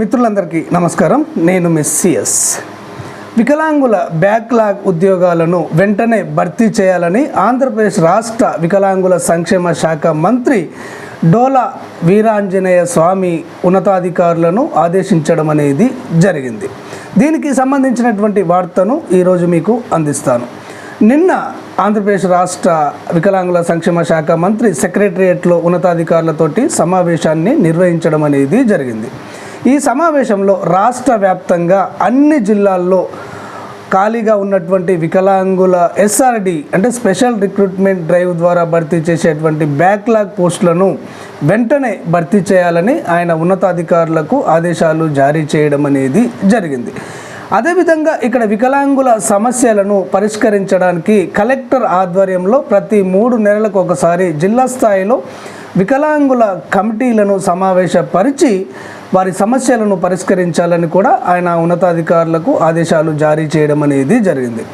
మిత్రులందరికీ నమస్కారం. నేను మిస్సిఎస్ వికలాంగుల బ్యాక్లాగ్ ఉద్యోగాలను వెంటనే భర్తీ చేయాలని ఆంధ్రప్రదేశ్ రాష్ట్ర వికలాంగుల సంక్షేమ శాఖ మంత్రి డోలా వీరాంజనేయ స్వామి ఉన్నతాధికారులను ఆదేశించడం అనేది జరిగింది. దీనికి సంబంధించినటువంటి వార్తను ఈరోజు మీకు అందిస్తాను. నిన్న ఆంధ్రప్రదేశ్ రాష్ట్ర వికలాంగుల సంక్షేమ శాఖ మంత్రి సెక్రటరియట్లో ఉన్నతాధికారులతోటి సమావేశాన్ని నిర్వహించడం అనేది జరిగింది. ఈ సమావేశంలో రాష్ట్ర వ్యాప్తంగా అన్ని జిల్లాల్లో ఖాళీగా ఉన్నటువంటి వికలాంగుల ఎస్ఆర్డి అంటే స్పెషల్ రిక్రూట్మెంట్ డ్రైవ్ ద్వారా భర్తీ చేసేటువంటి బ్యాక్లాగ్ పోస్టులను వెంటనే భర్తీ చేయాలని ఆయన ఉన్నతాధికారులకు ఆదేశాలు జారీ చేయడం అనేది జరిగింది. అదేవిధంగా ఇక్కడ వికలాంగుల సమస్యలను పరిష్కరించడానికి కలెక్టర్ ఆధ్వర్యంలో ప్రతి మూడు నెలలకు ఒకసారి జిల్లా స్థాయిలో వికలాంగుల కమిటీలను సమావేశపరిచి వారి సమస్యలను పరిష్కరించాలని కూడా ఆయన ఉన్నతాధికారులకు ఆదేశాలు జారీ చేయడం అనేది జరిగింది.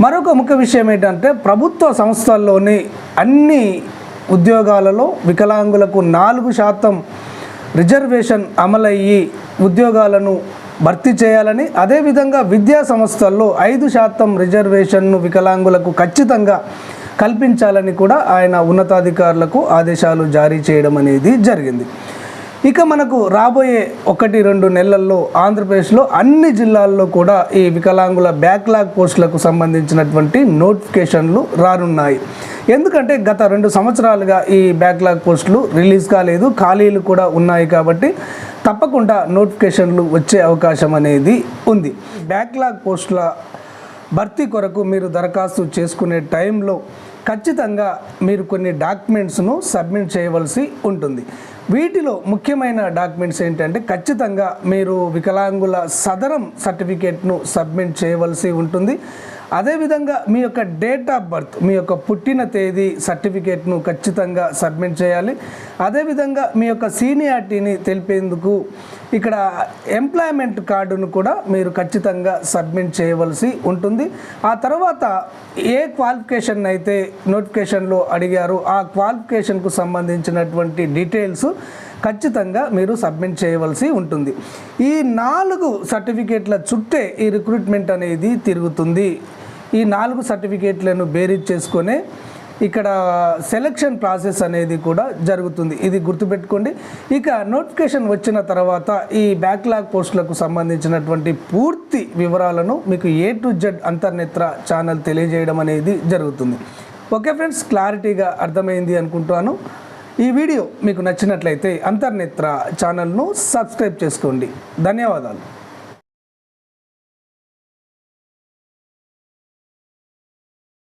మరొక ముఖ్య విషయం ఏంటంటే ప్రభుత్వ సంస్థల్లోని అన్ని ఉద్యోగాలలో వికలాంగులకు నాలుగు శాతం రిజర్వేషన్ అమలయ్యి ఉద్యోగాలను భర్తీ చేయాలని అదేవిధంగా విద్యా సంస్థల్లో ఐదు శాతం రిజర్వేషన్ను వికలాంగులకు ఖచ్చితంగా కల్పించాలని కూడా ఆయన ఉన్నతాధికారులకు ఆదేశాలు జారీ చేయడం అనేది జరిగింది. ఇక మనకు రాబోయే ఒకటి రెండు నెలల్లో ఆంధ్రప్రదేశ్లో అన్ని జిల్లాల్లో కూడా ఈ వికలాంగుల బ్యాక్లాగ్ పోస్టులకు సంబంధించినటువంటి నోటిఫికేషన్లు రానున్నాయి. ఎందుకంటే గత రెండు సంవత్సరాలుగా ఈ బ్యాక్లాగ్ పోస్టులు రిలీజ్ కాలేదు ఖాళీలు కూడా ఉన్నాయి కాబట్టి తప్పకుండా నోటిఫికేషన్లు వచ్చే అవకాశం అనేది ఉంది. బ్యాక్లాగ్ పోస్టుల భర్తీ కొరకు మీరు దరఖాస్తు చేసుకునే టైంలో ఖచ్చితంగా మీరు కొన్ని డాక్యుమెంట్స్ను సబ్మిట్ చేయవలసి ఉంటుంది. వీటిలో ముఖ్యమైన డాక్యుమెంట్స్ ఏంటంటే ఖచ్చితంగా మీరు వికలాంగుల సదరం సర్టిఫికేట్ను సబ్మిట్ చేయవలసి ఉంటుంది. అదేవిధంగా మీ యొక్క డేట్ ఆఫ్ బర్త్ మీ యొక్క పుట్టిన తేదీ సర్టిఫికేట్ను ఖచ్చితంగా సబ్మిట్ చేయాలి. అదేవిధంగా మీ యొక్క సీనియారిటీని తెలిపేందుకు ఇక్కడ ఎంప్లాయ్మెంట్ కార్డును కూడా మీరు ఖచ్చితంగా సబ్మిట్ చేయవలసి ఉంటుంది. ఆ తర్వాత ఏ క్వాలిఫికేషన్ అయితే నోటిఫికేషన్లో అడిగారో ఆ క్వాలిఫికేషన్కు సంబంధించినటువంటి డీటెయిల్స్ ఖచ్చితంగా మీరు సబ్మిట్ చేయవలసి ఉంటుంది. ఈ నాలుగు సర్టిఫికేట్ల చుట్టే ఈ రిక్రూట్మెంట్ అనేది తిరుగుతుంది. ఈ నాలుగు సర్టిఫికేట్లను బేరీజ్ చేసుకొని ఇక్కడ సెలక్షన్ ప్రాసెస్ అనేది కూడా జరుగుతుంది. ఇది గుర్తుపెట్టుకోండి. ఇక నోటిఫికేషన్ వచ్చిన తర్వాత ఈ బ్యాక్లాగ్ పోస్టులకు సంబంధించినటువంటి పూర్తి వివరాలను మీకు A to Z Antarnetra channel తెలియజేయడం అనేది జరుగుతుంది. ఓకే ఫ్రెండ్స్ క్లారిటీగా అర్థమైంది అనుకుంటాను. ఈ వీడియో మీకు నచ్చినట్లయితే అంతర్నేత్ర ఛానల్ను సబ్స్క్రైబ్ చేసుకోండి. ధన్యవాదాలు.